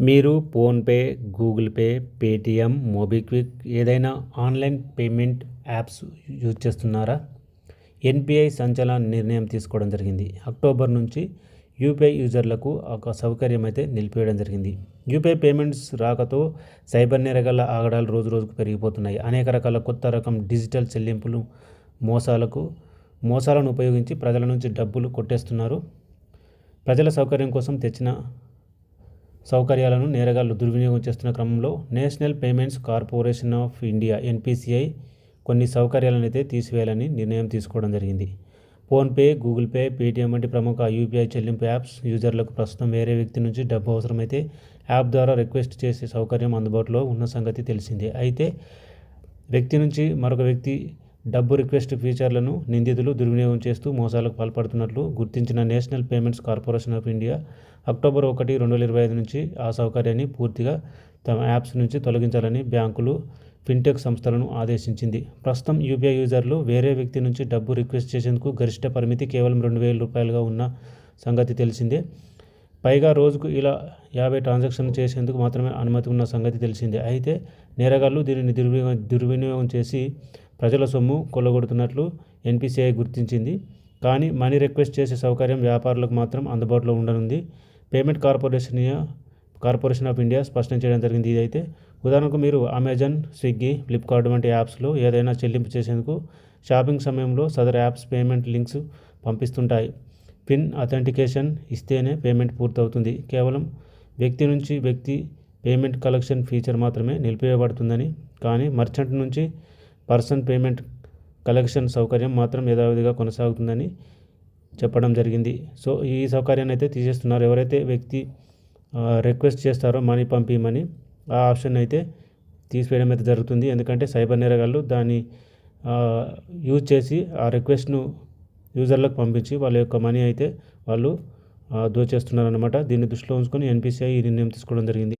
మీరు PhonePe Google Pay Paytm MobiKwik ఏదైనా online payment apps use చేస్తున్నారా? ఎన్పిఐ సంచలన నిర్ణయం తీసుకోవడం జరిగింది. అక్టోబర్ నుంచి యూపీఐ యూజర్లకు ఒక సౌకర్యం అయితే నిలిపివేయడం జరిగింది. యూపీఐ పేమెంట్స్ రాకతో సైబర్ నేరగల ఆగడాలు రోజు రోజుకు పెరిగిపోతున్నాయి. అనేక రకాల కొత్త రకం డిజిటల్ చెల్లింపులు మోసాలకు మోసాలను ఉపయోగించి ప్రజల నుంచి డబ్బులు కొట్టేస్తున్నారు. ప్రజల సౌకర్యం కోసం తెచ్చిన సౌకర్యాలను నేరగాళ్ళు దుర్వినియోగం చేస్తున్న క్రమంలో national payments corporation of India NPCI కొన్ని సౌకర్యాలను అయితే తీసివేయాలని నిర్ణయం తీసుకోవడం జరిగింది. ఫోన్పే గూగుల్ పే పేటిఎం వంటి ప్రముఖ యూపీఐ చెల్లింపు యాప్స్ యూజర్లకు ప్రస్తుతం వేరే వ్యక్తి నుంచి డబ్బు అవసరమైతే యాప్ ద్వారా రిక్వెస్ట్ చేసే సౌకర్యం అందుబాటులో ఉన్న సంగతి తెలిసిందే. అయితే వ్యక్తి నుంచి మరొక వ్యక్తి డబ్బు రిక్వెస్ట్ ఫీచర్లను నిందితులు దుర్వినియోగం చేస్తూ మోసాలకు పాల్పడుతున్నట్లు గుర్తించిన national payments corporation of India October ఒకటి రెండు వేల ఇరవై ఐదు నుంచి ఆ సౌకర్యాన్ని పూర్తిగా తమ యాప్స్ నుంచి తొలగించాలని బ్యాంకులు ఫిన్టెక్ సంస్థలను ఆదేశించింది. ప్రస్తుతం యూపీఐ యూజర్లు వేరే వ్యక్తి నుంచి డబ్బు రిక్వెస్ట్ చేసేందుకు గరిష్ట పరిమితి కేవలం రెండు వేల రూపాయలుగా ఉన్న సంగతి తెలిసిందే. పైగా రోజుకు ఇలా యాభై ట్రాన్సాక్షన్ చేసేందుకు మాత్రమే అనుమతి ఉన్న సంగతి తెలిసిందే. అయితే నేరగాళ్ళు దీనిని దుర్వినియోగం దుర్వినియోగం చేసి ప్రజల సొమ్ము కొల్లగొడుతున్నట్లు ఎన్పిసిఐ గుర్తించింది. కానీ మనీ రిక్వెస్ట్ చేసే సౌకర్యం వ్యాపారులకు మాత్రం అందుబాటులో ఉండనుంది. Payment corporation corporation of India స్పష్టం చేయడం జరిగింది. ఇదైతే ఉదాహరణకు మీరు అమెజాన్ స్విగ్గీ ఫ్లిప్కార్ట్ వంటి యాప్స్లో ఏదైనా చెల్లింపు చేసేందుకు షాపింగ్ సమయంలో సదర్ యాప్స్ పేమెంట్ లింక్స్ పంపిస్తుంటాయి. పిన్ అథెంటికేషన్ ఇస్తేనే పేమెంట్ పూర్తవుతుంది. కేవలం వ్యక్తి నుంచి వ్యక్తి పేమెంట్ కలెక్షన్ ఫీచర్ మాత్రమే నిలిపివేయబడుతుందని కానీ మర్చెంట్ నుంచి పర్సన్ పేమెంట్ కలెక్షన్ సౌకర్యం మాత్రం యథావిధిగా కొనసాగుతుందని చెప్పడం జరిగింది. సో ఈ సౌకర్యాన్ని అయితే తీసేస్తున్నారు. ఎవరైతే వ్యక్తి రిక్వెస్ట్ చేస్తారో మనీ పంపించమని ఆ ఆప్షన్ అయితే తీసివేయడం అయితే జరుగుతుంది. ఎందుకంటే సైబర్ నేరగాళ్ళు దాన్ని యూజ్ చేసి ఆ రిక్వెస్ట్ను యూజర్లకు పంపించి వాళ్ళ యొక్క మనీ అయితే వాళ్ళు దోచేస్తున్నారనమాట దీన్ని దృష్టిలో ఉంచుకొని ఎన్పిసిఐ ఈ నిర్ణయం తీసుకోవడం జరిగింది.